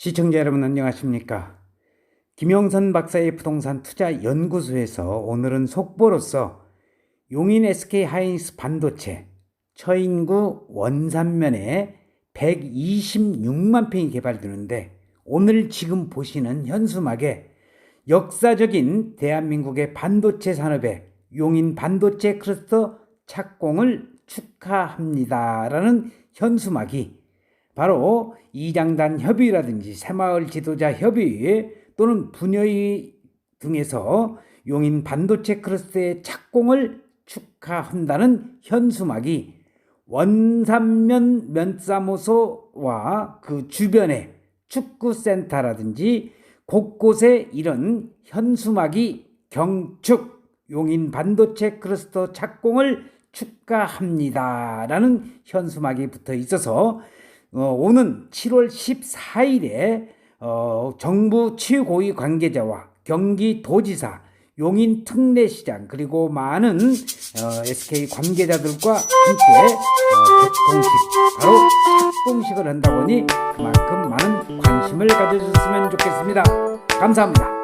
시청자 여러분 안녕하십니까? 김영선 박사의 부동산 투자 연구소에서 오늘은 속보로서 용인 SK 하이닉스 반도체 처인구 원산면에 126만 평이 개발되는데 오늘 지금 보시는 현수막에 역사적인 대한민국의 반도체 산업의 용인 반도체 클러스터 착공을 축하합니다라는 현수막이 바로 이장단 협의라든지 새마을 지도자 협의 또는 분여회 등에서 용인 반도체 클러스터의 착공을 축하한다는 현수막이 원산면 면사무소와 그 주변에 축구센터라든지 곳곳에 이런 현수막이 경축 용인 반도체 클러스터 착공을 축하합니다라는 현수막이 붙어 있어서 어, 오는 7월 14일에 어, 정부 최고위 관계자와 경기도지사 용인 특례시장 그리고 많은 어, SK 관계자들과 함께 어, 개통식 바로 착공식을 한다 보니 그만큼 많은 관심을 가져주셨으면 좋겠습니다. 감사합니다.